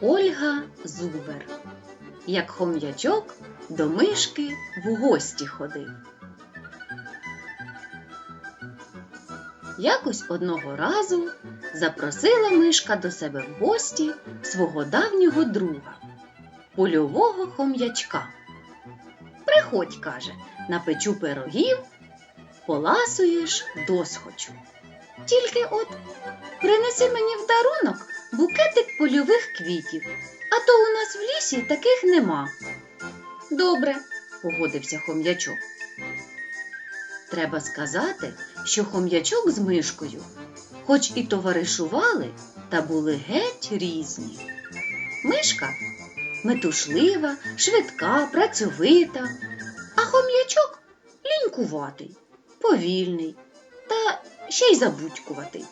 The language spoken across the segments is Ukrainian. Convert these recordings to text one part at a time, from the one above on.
Ольга Зубер. Як хом'ячок до мишки в гості ходив. Якось одного разу запросила мишка до себе в гості свого давнього друга, польового хом'ячка. Приходь, каже, напечу пирогів, поласуєш досхочу. Тільки от принеси мені в дарунок букетик польових квітів, а то у нас в лісі таких нема. Добре, погодився хом'ячок. Треба сказати, що хом'ячок з мишкою, хоч і товаришували, та були геть різні. Мишка метушлива, швидка, працьовита, а хом'ячок лінькуватий, повільний та ще й забудькуватий.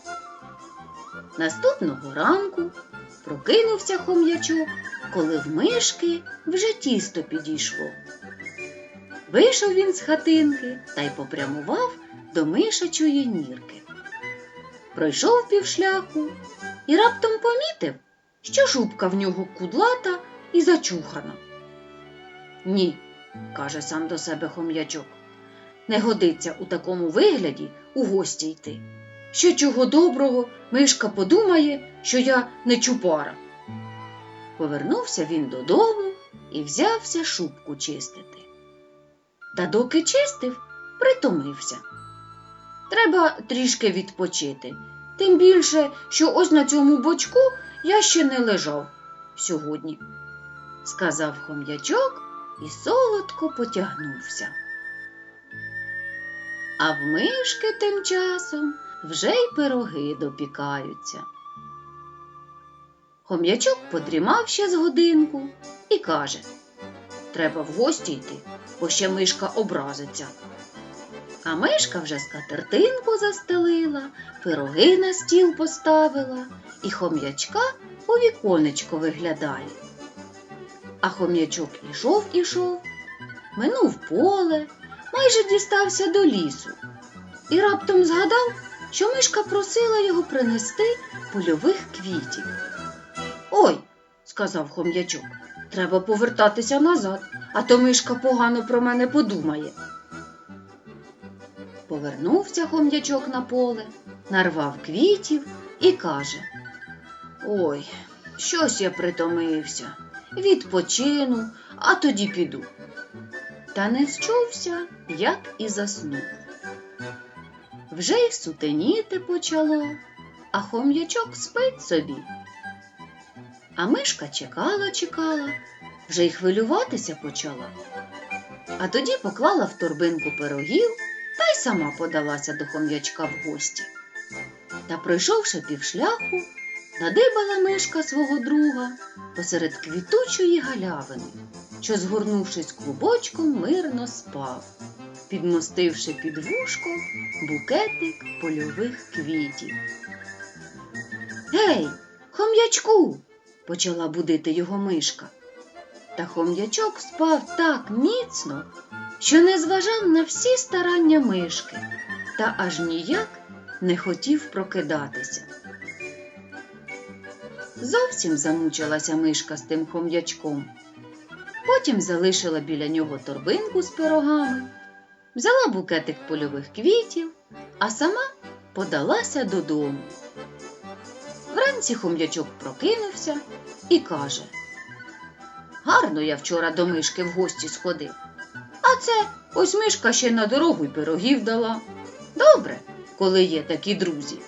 Наступного ранку прокинувся хом'ячок, коли в мишки вже тісто підійшло. Вийшов він з хатинки та й попрямував до мишачої нірки. Пройшов півшляху і раптом помітив, що шубка в нього кудлата і зачухана. Ні, каже сам до себе хом'ячок, не годиться у такому вигляді у гості йти. Що чого доброго, мишка подумає, що я не чупара. Повернувся він додому і взявся шубку чистити. Та доки чистив, притомився. Треба трішки відпочити, тим більше, що ось на цьому бочку я ще не лежав сьогодні, сказав хом'ячок і солодко потягнувся. А в мишки тим часом вже й пироги допікаються. Хом'ячок подрімав ще з годинку і каже Треба в гості йти, бо ще мишка образиться. А мишка вже скатертинку застелила, пироги на стіл поставила і хом'ячка у віконечко виглядає. А хом'ячок ішов ішов, минув поле, майже дістався до лісу і раптом згадав, що мишка просила його принести польових квітів. Ой, сказав хом'ячок, треба повертатися назад, а то мишка погано про мене подумає. Повернувся хом'ячок на поле, нарвав квітів і каже Ой, щось я притомився, відпочину, а тоді піду. Та не зчувся, як і заснув. Вже й сутеніти почало, а хом'ячок спить собі. А мишка чекала, чекала, вже й хвилюватися почала. А тоді поклала в торбинку пирогів та й сама подалася до хом'ячка в гості. Та, пройшовши півшляху, надибала мишка свого друга посеред квітучої галявини, що, згорнувшись клубочком, мирно спав, підмостивши під вушко букетик польових квітів. Гей, хом'ячку! почала будити його мишка. Та хом'ячок спав так міцно, що не зважав на всі старання мишки та аж ніяк не хотів прокидатися. Зовсім замучилася мишка з тим хом'ячком. Потім залишила біля нього торбинку з пирогами, взяла букетик польових квітів, а сама подалася додому. Вранці хом'ячок прокинувся і каже Гарно я вчора до мишки в гості сходив. А це ось мишка ще на дорогу й пирогів дала. Добре, коли є такі друзі.